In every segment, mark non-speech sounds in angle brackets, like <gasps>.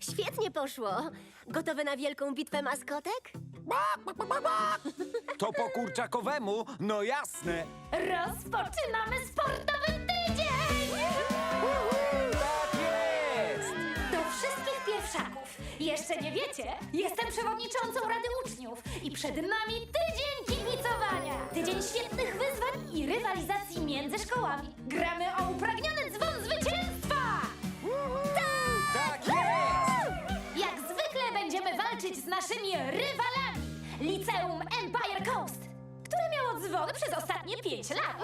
Świetnie poszło. Gotowe na wielką bitwę maskotek? To po kurczakowemu? No jasne. Rozpoczynamy sportowy tydzień! Tak jest! Do wszystkich pierwszaków! Jeszcze nie wiecie? Jestem przewodniczącą Rady Uczniów i przed nami tydzień kibicowania! Tydzień świetnych wyzwań i rywalizacji między szkołami. Gramy o upragniony dzwon zwycięstwa! Naszymi rywalami! Liceum Empire Coast, które miało dzwony przez ostatnie pięć lat.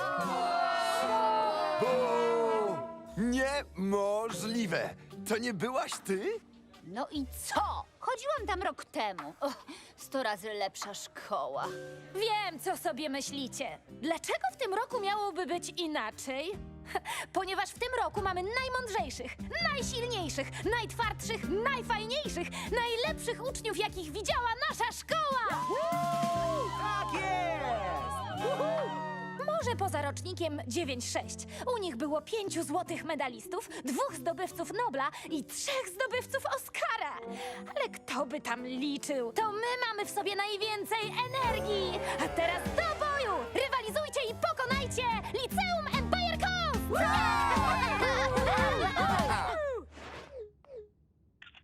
O, niemożliwe! To nie byłaś ty? No i co? Chodziłam tam rok temu. Och, sto razy lepsza szkoła. Wiem, co sobie myślicie. Dlaczego w tym roku miałoby być inaczej? <laughs> Ponieważ w tym roku mamy najmądrzejszych, najsilniejszych, najtwardszych, najfajniejszych, najlepszych uczniów, jakich widziała nasza szkoła! Tak jest! Może poza rocznikiem 9-6. U nich było pięciu złotych medalistów, dwóch zdobywców Nobla i trzech zdobywców Oscara. Ale kto by tam liczył? To my mamy w sobie najwięcej energii! A teraz do boju! Rywalizujcie i pokonajcie Liceum!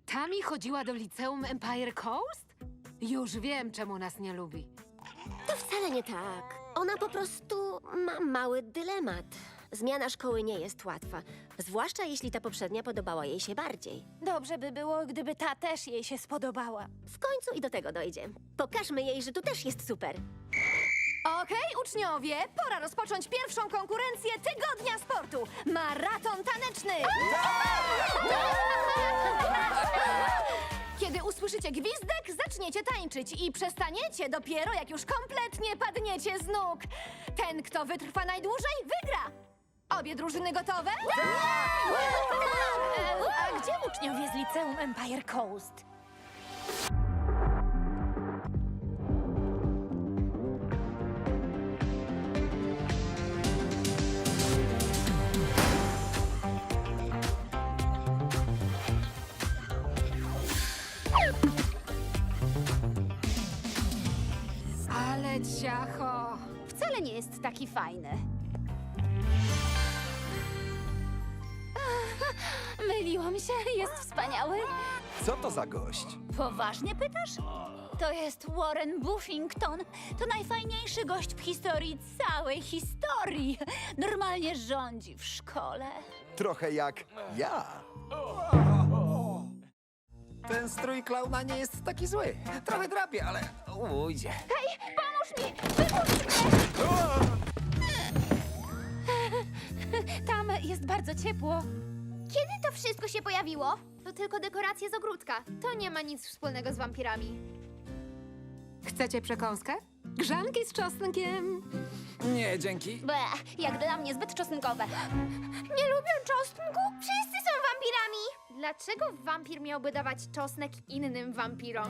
Tami chodziła do liceum Empire Coast? Już wiem, czemu nas nie lubi. To wcale nie tak. Ona po prostu ma mały dylemat. Zmiana szkoły nie jest łatwa, zwłaszcza jeśli ta poprzednia podobała jej się bardziej. Dobrze by było, gdyby ta też jej się spodobała. W końcu i do tego dojdzie. Pokażmy jej, że tu też jest super. Okej, uczniowie, pora rozpocząć pierwszą konkurencję tygodnia sportu. Maraton taneczny! <laughs> Kiedy usłyszycie gwizdek, zaczniecie tańczyć i przestaniecie dopiero jak już kompletnie padniecie z nóg. Ten, kto wytrwa najdłużej, wygra. Obie drużyny gotowe? A gdzie uczniowie z Liceum Empire Coast? Wcale nie jest taki fajny. <laughs> Myliłam się, jest wspaniały. Co to za gość? Poważnie pytasz? To jest Warren Buffington. To najfajniejszy gość w historii całej historii. Normalnie rządzi w szkole. Trochę jak ja. Ten strój klauna nie jest taki zły. Trochę drapie, ale ujdzie. Pomóż mi! <laughs> Tam jest bardzo ciepło. Kiedy to wszystko się pojawiło? To tylko dekoracje z ogródka. To nie ma nic wspólnego z wampirami. Chcecie przekąskę? Grzanki z czosnkiem. Nie, dzięki. Ble, jak dla mnie zbyt czosnkowe. Nie lubię czosnku? Wszyscy są wampirami! Dlaczego wampir miałby dawać czosnek innym wampirom?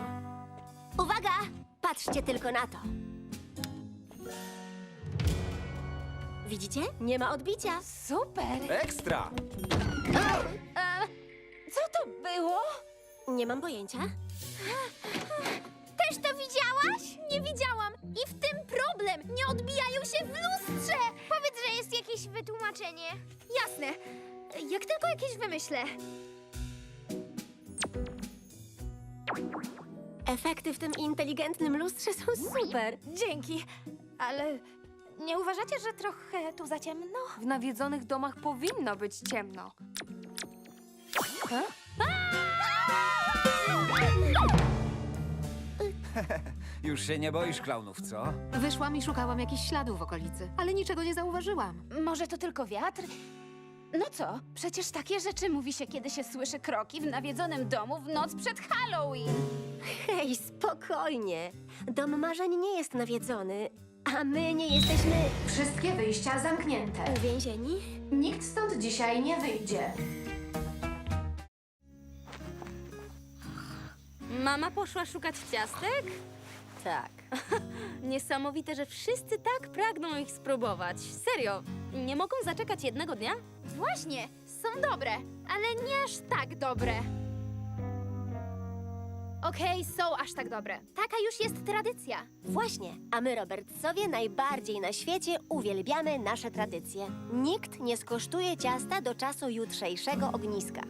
Uwaga! Patrzcie tylko na to. Widzicie? Nie ma odbicia. Super! Ekstra! Co to było? Nie mam pojęcia. Też to widziałaś? Nie widziałam. I w tym problem. Nie odbijają się w lustrze. Powiedz, że jest jakieś wytłumaczenie. Jasne. Jak tylko jakieś wymyślę. Efekty w tym inteligentnym lustrze są super. Dzięki, ale nie uważacie, że trochę tu za ciemno? W nawiedzonych domach powinno być ciemno. <laughs> Już się nie boisz klaunów, co? Wyszłam i szukałam jakichś śladów w okolicy, ale niczego nie zauważyłam. Może to tylko wiatr? No co? Przecież takie rzeczy mówi się, kiedy się słyszy kroki w nawiedzonym domu w noc przed Halloween. Hej, spokojnie. Dom marzeń nie jest nawiedzony, a my nie jesteśmy Wszystkie wyjścia zamknięte. uwięzieni. Nikt stąd dzisiaj nie wyjdzie. Mama poszła szukać ciastek? Tak. <laughs> Niesamowite, że wszyscy tak pragną ich spróbować. Serio, nie mogą zaczekać jednego dnia? Właśnie, są dobre, ale nie aż tak dobre. Okej, są aż tak dobre. Taka już jest tradycja. Właśnie, a my, Robertsowie, najbardziej na świecie uwielbiamy nasze tradycje. Nikt nie skosztuje ciasta do czasu jutrzejszego ogniska.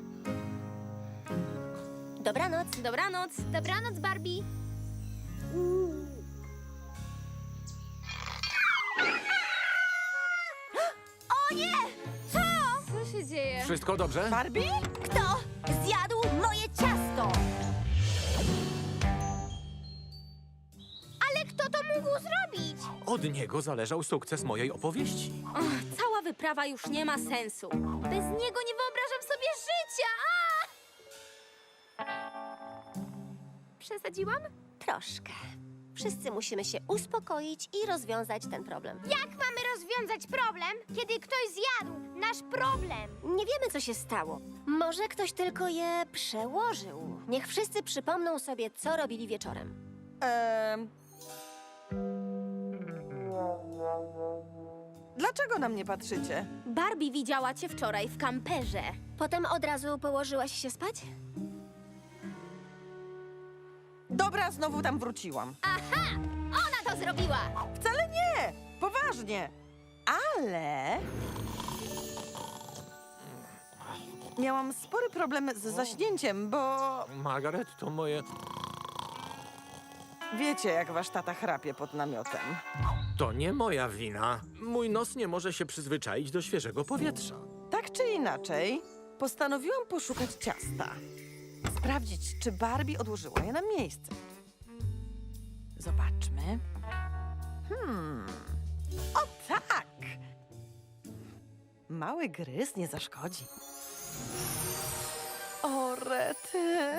Dobranoc. Dobranoc. Dobranoc, Barbie. <gasps> Co się dzieje? Wszystko dobrze? Barbie? Kto zjadł moje ciasto? Od niego zależał sukces mojej opowieści. Och, cała wyprawa już nie ma sensu. Bez niego nie wyobrażam sobie życia! A! Przesadziłam? Troszkę. Wszyscy musimy się uspokoić i rozwiązać ten problem. Jak mamy rozwiązać problem, kiedy ktoś zjadł nasz problem? Nie wiemy, co się stało. Może ktoś tylko je przełożył. Niech wszyscy przypomną sobie, co robili wieczorem. Em. Dlaczego na mnie patrzycie? Barbie widziała cię wczoraj w kamperze. Potem od razu położyłaś się spać? Dobra, znowu tam wróciłam. Ona to zrobiła! Wcale nie! Poważnie! Ale. Miałam spory problem z zaśnięciem, bo Margaret, to moje... wiecie, jak wasz tata chrapie pod namiotem. To nie moja wina. Mój nos nie może się przyzwyczaić do świeżego powietrza. Tak czy inaczej, postanowiłam poszukać ciasta. Sprawdzić, czy Barbie odłożyła je na miejsce. Zobaczmy. Hmm. O tak! Mały gryz nie zaszkodzi. O rety.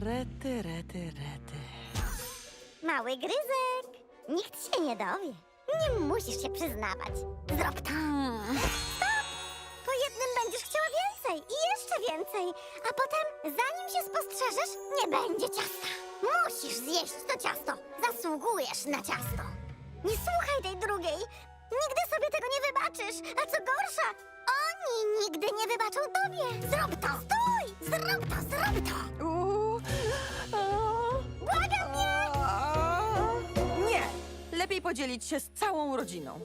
Rety, rety, rety. Mały gryzek. Nikt się nie dowie. Nie musisz się przyznawać. Zrób to. Stop! Po jednym będziesz chciała więcej i jeszcze więcej. A potem, zanim się spostrzeżesz, nie będzie ciasta. Musisz zjeść to ciasto. Zasługujesz na ciasto. Nie słuchaj tej drugiej. Nigdy sobie tego nie wybaczysz. A co gorsza, oni nigdy nie wybaczą tobie. Zrób to! Stój! Zrób to, zrób to! Podzielić się z całą rodziną.